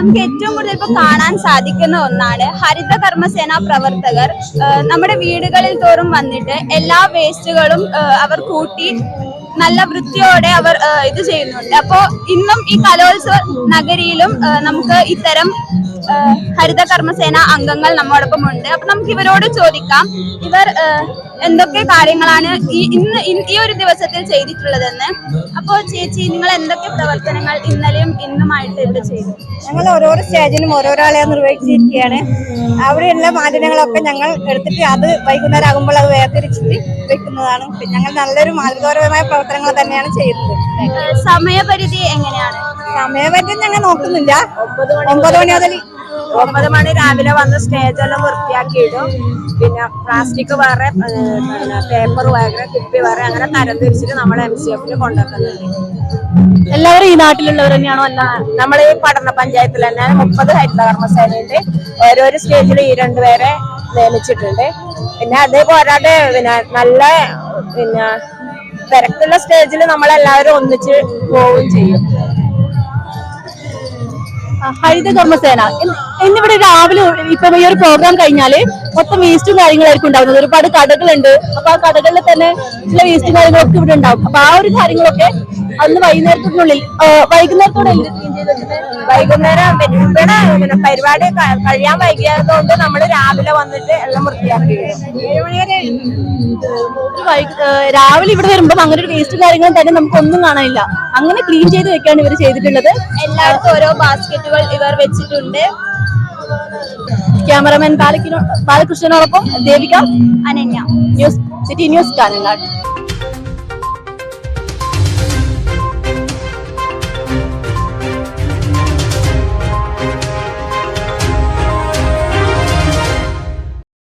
നമുക്ക് ഏറ്റവും കൂടുതൽ ഇപ്പൊ കാണാൻ സാധിക്കുന്ന ഒന്നാണ് ഹരിത കർമ്മസേന പ്രവർത്തകർ. നമ്മുടെ വീടുകളിൽ തോറും വന്നിട്ട് എല്ലാ വേസ്റ്റുകളും അവർ കൂട്ടി നല്ല വൃത്തിയോടെ അവർ ഇത് ചെയ്യുന്നുണ്ട്. അപ്പോ ഇന്നും ഈ കലോത്സവ നഗരിയിലും നമുക്ക് ഇത്തരം ഹരിത കർമ്മസേന അംഗങ്ങൾ നമ്മോടൊപ്പം ഉണ്ട് അപ്പൊ നമുക്ക് ഇവരോട് ചോദിക്കാം. ഇവർ എന്തൊക്കെ കാര്യങ്ങളാണ് ഈ ഇന്ന് ഈ ഒരു ദിവസത്തിൽ ചെയ്തിട്ടുള്ളതെന്ന്. അപ്പോ ചേച്ചി നിങ്ങൾ എന്തൊക്കെ പ്രവർത്തനങ്ങൾ ഇന്നലെയും ഇന്നുമായിട്ട് ഇവിടെ ചെയ്തു? ഞങ്ങൾ ഓരോരോ സ്റ്റേജിനും ഓരോരാളെ നിർവഹിച്ചിരിക്കുകയാണ്. അവിടെയുള്ള മാലിന്യങ്ങളൊക്കെ ഞങ്ങൾ എടുത്തിട്ട് അത് വൈകുന്നേരം ആകുമ്പോൾ അത് വേർതിരിച്ചിട്ട് വെക്കുന്നതാണ്. ഞങ്ങൾ നല്ലൊരു മാതൃകാപരമായ പ്രവർത്തനങ്ങൾ തന്നെയാണ് ചെയ്യുന്നത്. സമയപരിധി എങ്ങനെയാണ്? സമയപരിധി ഞങ്ങൾ നോക്കുന്നില്ല. ഒമ്പത് മണി മുതൽ ഒമ്പത് മണി രാവിലെ വന്ന് സ്റ്റേജെല്ലാം വൃത്തിയാക്കിയിടും പിന്നെ പ്ലാസ്റ്റിക് വേറെ പേപ്പർ വേറെ കുപ്പി വേറെ അങ്ങനെ തരംതിരിച്ചിട്ട് നമ്മൾ എം സി എഫിന് കൊണ്ടുവരുന്നുണ്ട് എല്ലാവരും ഈ നാട്ടിലുള്ളവർ തന്നെയാണോ അല്ല? നമ്മൾ ഈ പഠന പഞ്ചായത്തിൽ തന്നെ മുപ്പത് ഹരിത കർമ്മസേനയുണ്ട് ഓരോരോ സ്റ്റേജിൽ ഈ രണ്ടുപേരെ നിയമിച്ചിട്ടുണ്ട്. പിന്നെ അത് പോരാതെ പിന്നെ നല്ല പിന്നെ തിരക്കുള്ള സ്റ്റേജിൽ നമ്മളെല്ലാവരും ഒന്നിച്ച് പോവുകയും ചെയ്യും. ഹരിത കർമ്മസേന. ഇന്ന് ഇന്നിവിടെ രാവിലെ ഇപ്പം ഈ ഒരു പ്രോഗ്രാം കഴിഞ്ഞാൽ മൊത്തം വേസ്റ്റും കാര്യങ്ങളായിരിക്കും ഉണ്ടാവുന്നത്. ഒരുപാട് കടകളുണ്ട്. അപ്പൊ ആ കടകളിൽ തന്നെ ചില വേസ്റ്റും കാര്യങ്ങളൊക്കെ ഇവിടെ ഉണ്ടാവും. അപ്പൊ ആ ഒരു കാര്യങ്ങളൊക്കെ അന്ന് വൈകുന്നേരത്തിനുള്ളിൽ വൈകുന്നേരത്തോടെ ക്ലീൻ ചെയ്തിട്ട് വൈകുന്നേരം ഇവിടെ പിന്നെ പരിപാടി കഴിയാൻ വൈകിയതുകൊണ്ട് നമ്മൾ രാവിലെ വന്നിട്ട് എല്ലാം വൃത്തിയാക്കി രാവിലെ ഇവിടെ വരുമ്പോൾ അങ്ങനെ ഒരു വേസ്റ്റ് കാര്യങ്ങളും തന്നെ നമുക്ക് ഒന്നും കാണാനില്ല. അങ്ങനെ ക്ലീൻ ചെയ്ത് വെക്കാണ് ഇവർ ചെയ്തിട്ടുള്ളത്. എല്ലാവർക്കും ഓരോ ബാസ്ക്കറ്റുകൾ ഇവർ വെച്ചിട്ടുണ്ട്. Cameraman ബാലകൃഷ്ണനോടൊപ്പം Devika Ananya. News city news Kanhangad